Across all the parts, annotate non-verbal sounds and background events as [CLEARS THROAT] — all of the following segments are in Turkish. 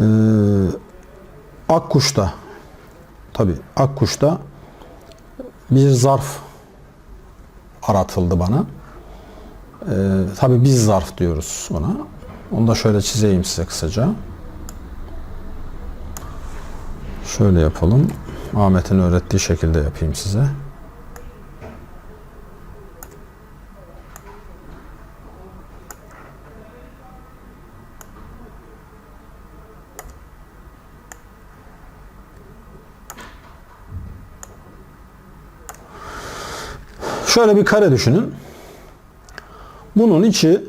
Ee, Akkuş'ta tabi Akkuş'ta bir zarf aratıldı bana. Ee, tabi biz zarf diyoruz ona. Onu da şöyle çizeyim size kısaca. Şöyle yapalım. Ahmet'in öğrettiği şekilde yapayım size. Şöyle bir kare düşünün. Bunun içi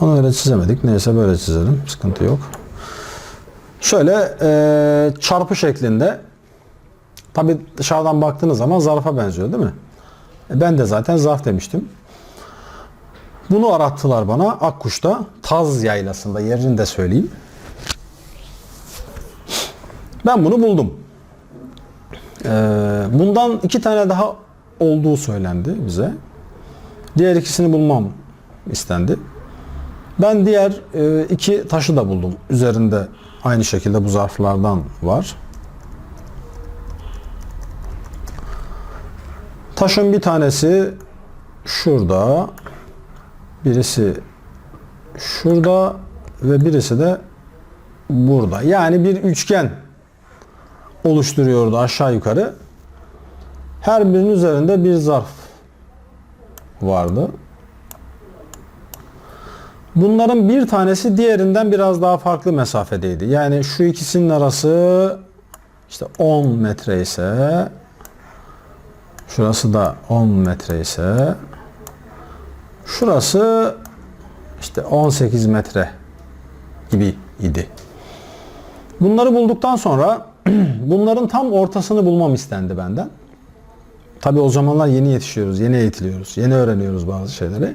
Onu öyle çizemedik. Neyse böyle çizelim. Sıkıntı yok. Şöyle eee, çarpı şeklinde tabi dışarıdan baktığınız zaman zarfa benziyor değil mi? E, Ben de zaten zarf demiştim. Bunu arattılar bana Akkuş'ta. Taz yaylasında yerini de söyleyeyim. Ben bunu buldum. Ee, bundan iki tane daha olduğu söylendi bize. Diğer ikisini bulmam istendi. Ben diğer e, iki taşı da buldum. Üzerinde aynı şekilde bu zarflardan var. Taşın bir tanesi şurada, birisi şurada ve birisi de burada. Yani bir üçgen oluşturuyordu aşağı yukarı. Her birinin üzerinde bir zarf vardı. Bunların bir tanesi diğerinden biraz daha farklı mesafedeydi. Yani şu ikisinin arası işte 10 metre ise şurası da 10 metre ise şurası işte 18 metre gibi idi. Bunları bulduktan sonra [CLEARS THROAT] bunların tam ortasını bulmam istendi benden. Tabi o zamanlar yeni yetişiyoruz, yeni eğitiliyoruz, yeni öğreniyoruz bazı şeyleri.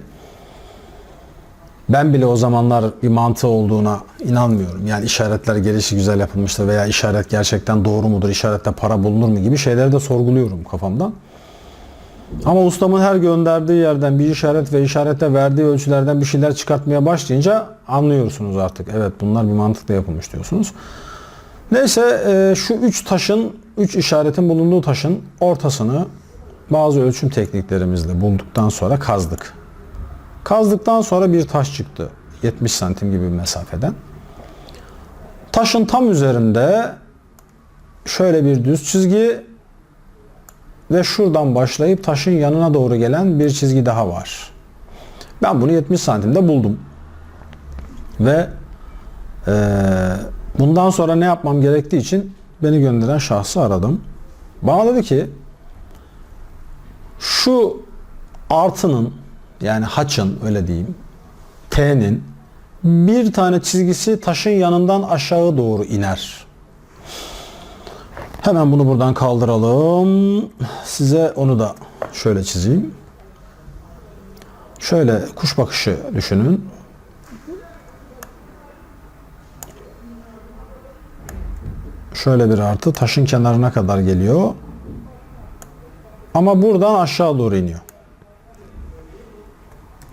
Ben bile o zamanlar bir mantığı olduğuna inanmıyorum. Yani işaretler gelişi güzel yapılmıştır veya işaret gerçekten doğru mudur, işarette para bulunur mu gibi şeyleri de sorguluyorum kafamdan. Ama ustamın her gönderdiği yerden bir işaret ve işarette verdiği ölçülerden bir şeyler çıkartmaya başlayınca anlıyorsunuz artık. Evet bunlar bir mantıkla yapılmış diyorsunuz. Neyse e, şu üç taşın, üç işaretin bulunduğu taşın ortasını bazı ölçüm tekniklerimizle bulduktan sonra kazdık. Kazdıktan sonra bir taş çıktı. 70 santim gibi bir mesafeden. Taşın tam üzerinde şöyle bir düz çizgi ve şuradan başlayıp taşın yanına doğru gelen bir çizgi daha var. Ben bunu 70 santimde buldum. Ve eee, bundan sonra ne yapmam gerektiği için beni gönderen şahsı aradım. Bana dedi ki şu artının yani haçın öyle diyeyim T'nin bir tane çizgisi taşın yanından aşağı doğru iner. Hemen bunu buradan kaldıralım. Size onu da şöyle çizeyim. Şöyle kuş bakışı düşünün. Şöyle bir artı taşın kenarına kadar geliyor. Ama buradan aşağı doğru iniyor.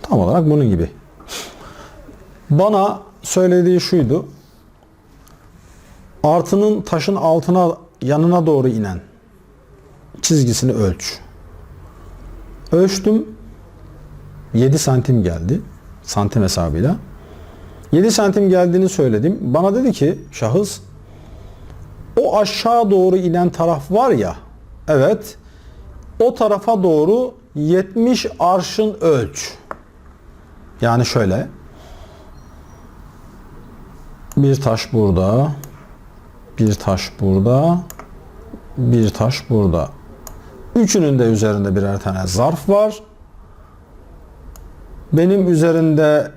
Tam olarak bunun gibi. Bana söylediği şuydu. Artının taşın altına yanına doğru inen çizgisini ölç. Ölçtüm. 7 santim geldi. Santim hesabıyla. 7 santim geldiğini söyledim. Bana dedi ki şahıs o aşağı doğru inen taraf var ya evet o tarafa doğru 70 arşın ölç. Yani şöyle bir taş burada bir taş burada bir taş burada. Üçünün de üzerinde birer tane zarf var. Benim üzerinde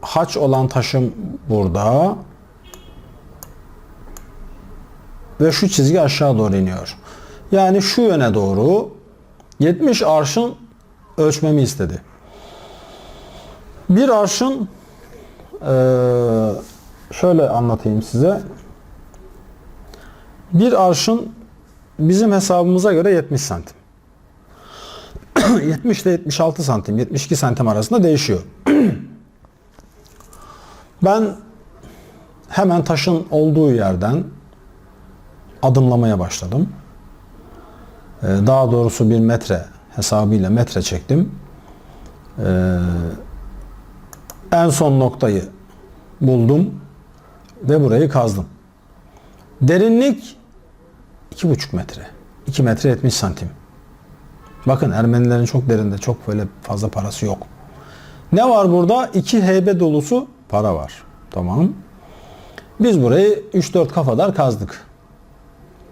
haç olan taşım burada. Ve şu çizgi aşağı doğru iniyor. Yani şu yöne doğru 70 arşın ölçmemi istedi. Bir arşın şöyle anlatayım size. Bir arşın bizim hesabımıza göre 70 santim. [CLEARS THROAT] 70 ile 76 santim, 72 santim arasında değişiyor. [CLEARS THROAT] ben hemen taşın olduğu yerden adımlamaya başladım. Ee, Daha doğrusu bir metre hesabıyla metre çektim. Ee, En son noktayı buldum ve burayı kazdım. Derinlik 2,5 metre. 2 metre 70 santim. Bakın Ermenilerin çok derinde çok böyle fazla parası yok. Ne var burada? İki heybe dolusu para var. Tamam. Biz burayı 3-4 kafadar kazdık.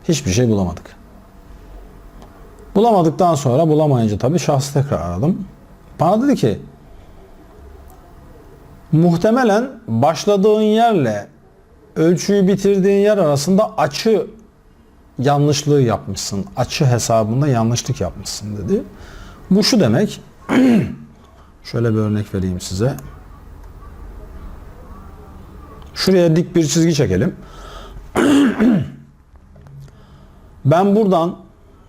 Hiçbir şey bulamadık. Bulamadıktan sonra bulamayınca tabii şahsı tekrar aradım. Bana dedi ki muhtemelen başladığın yerle ölçüyü bitirdiğin yer arasında açı yanlışlığı yapmışsın. Açı hesabında yanlışlık yapmışsın dedi. Bu şu demek. [CLEARS THROAT] Şöyle bir örnek vereyim size. Şuraya dik bir çizgi çekelim. [CLEARS THROAT] Ben buradan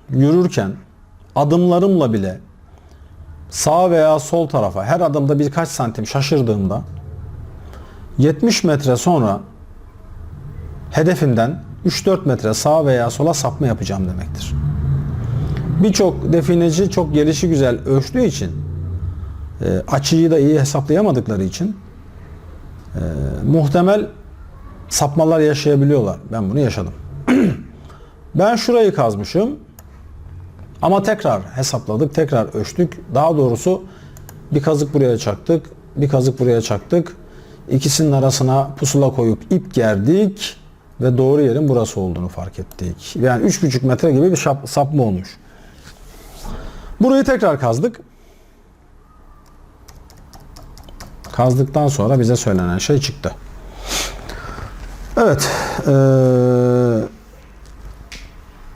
yürürken adımlarımla bile sağ veya sol tarafa her adımda birkaç santim şaşırdığımda 70 metre sonra hedefimden 3-4 metre sağa veya sola sapma yapacağım demektir. Birçok defineci çok gelişi güzel ölçtüğü için e, açıyı da iyi hesaplayamadıkları için e, muhtemel sapmalar yaşayabiliyorlar. Ben bunu yaşadım. [CLEARS THROAT] ben şurayı kazmışım ama tekrar hesapladık, tekrar ölçtük. Daha doğrusu bir kazık buraya çaktık, bir kazık buraya çaktık. İkisinin arasına pusula koyup ip gerdik ve doğru yerin burası olduğunu fark ettik. Yani 3,5 metre gibi bir şap, sapma olmuş. Burayı tekrar kazdık. Kazdıktan sonra bize söylenen şey çıktı. Evet. eee